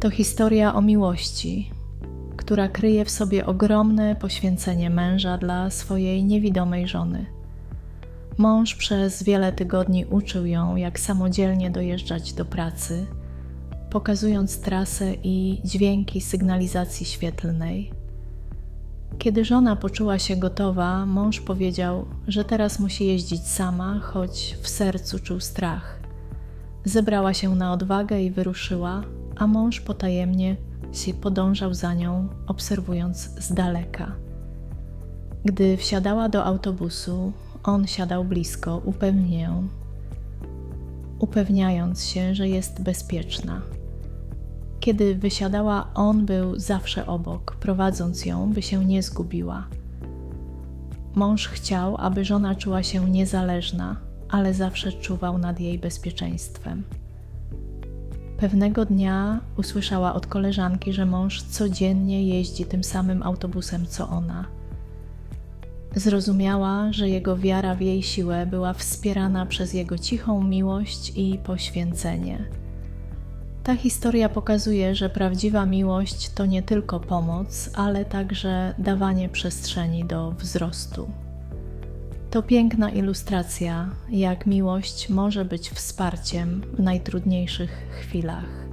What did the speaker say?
To historia o miłości, która kryje w sobie ogromne poświęcenie męża dla swojej niewidomej żony. Mąż przez wiele tygodni uczył ją, jak samodzielnie dojeżdżać do pracy, pokazując trasę i dźwięki sygnalizacji świetlnej. Kiedy żona poczuła się gotowa, mąż powiedział, że teraz musi jeździć sama, choć w sercu czuł strach. Zebrała się na odwagę i wyruszyła, a mąż potajemnie się podążał za nią, obserwując z daleka. Gdy wsiadała do autobusu, on siadał blisko, upewniając się, że jest bezpieczna. Kiedy wysiadała, on był zawsze obok, prowadząc ją, by się nie zgubiła. Mąż chciał, aby żona czuła się niezależna, ale zawsze czuwał nad jej bezpieczeństwem. Pewnego dnia usłyszała od koleżanki, że mąż codziennie jeździ tym samym autobusem co ona. Zrozumiała, że jego wiara w jej siłę była wspierana przez jego cichą miłość i poświęcenie. Ta historia pokazuje, że prawdziwa miłość to nie tylko pomoc, ale także dawanie przestrzeni do wzrostu. To piękna ilustracja, jak miłość może być wsparciem w najtrudniejszych chwilach.